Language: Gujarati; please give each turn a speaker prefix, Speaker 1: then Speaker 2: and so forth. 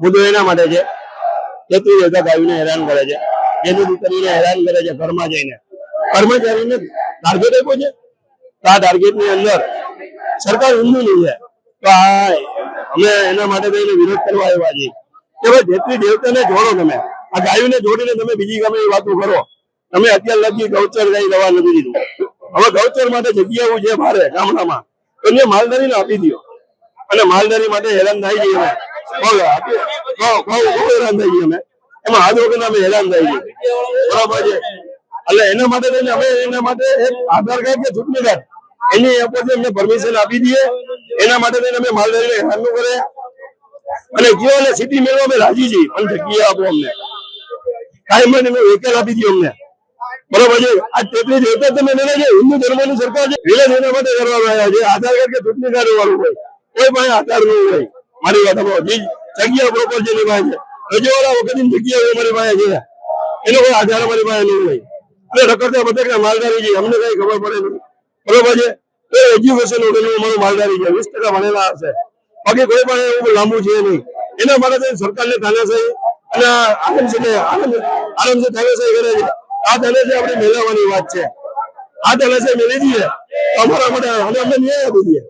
Speaker 1: મુદ્દો એના માટે છે. તેત્રીસ હજાર ગાયોને હેરાન કરે છે. જેની દીકરીને હેરાન કરે છે ઘરમાં જઈને. કર્મચારીને ટાર્ગેટ આપ્યો છે? તો આ ટાર્ગેટની અંદર સરકાર ઊંધું નહીં છે તો આ અમે એના માટે થઈને વિરોધ કરવા આવ્યા છીએ. કે ભાઈ જેટલી દેવતાને જોડો તમે, આ ગાયોને જોડીને તમે બીજી ગમે એ વાતો કરો. તમે અત્યાર લગી ગૌચર કઈ દવા નથી દીધું. હવે ગૌચર માટે જગ્યાઓ છે ભારે ગામડામાં. તો એને માલધારીને આપી દો અને માલધારી માટે હેરાન થાય છે બહુ બહુ- અમે અને જીઓ અને અમે રાજી છીએ પણ જગ્યા આપો અમને કાંઈ મને વેકેલ આપી દો અમને બરોબર છે આ તેટલી દેવતા તમે લઈને છે હિન્દુ ધર્મની સરકાર છે એના માટે કરવામાં આવ્યા છે આધાર કાર્ડ કે ચૂંટણી કાર્ડ વાળું હોય કોઈ પણ આધાર નહીં હોય મારી વાત. જગ્યા પ્રોપર છે એની પાસે રજવાડા વખતની જગ્યા અમારી પાસે છે. એનો કોઈ આધાર અમારી પાસે નહીં હોય. અને રખડતા બધા માલદારી છે. અમને કઈ ખબર પડે નહીં. બરોબર છે? તો એજ્યુકેશન વગરનું અમારું માલદારી છે. વીસ ટકા ભણેલા હશે. બાકી કોઈ પણ એવું લાંબુ છે નહીં. એના માટે સરકારને તાનાશાહી અને આનંદ આનંદ આરામથી તાનાશાહી કરે છે. આ તાનાશાહી આપણે મેળવવાની વાત છે. આ તાનાશાહી મેળવી દઈએ તો અમારા માટે અમે અમને ન્યાય આપી દઈએ.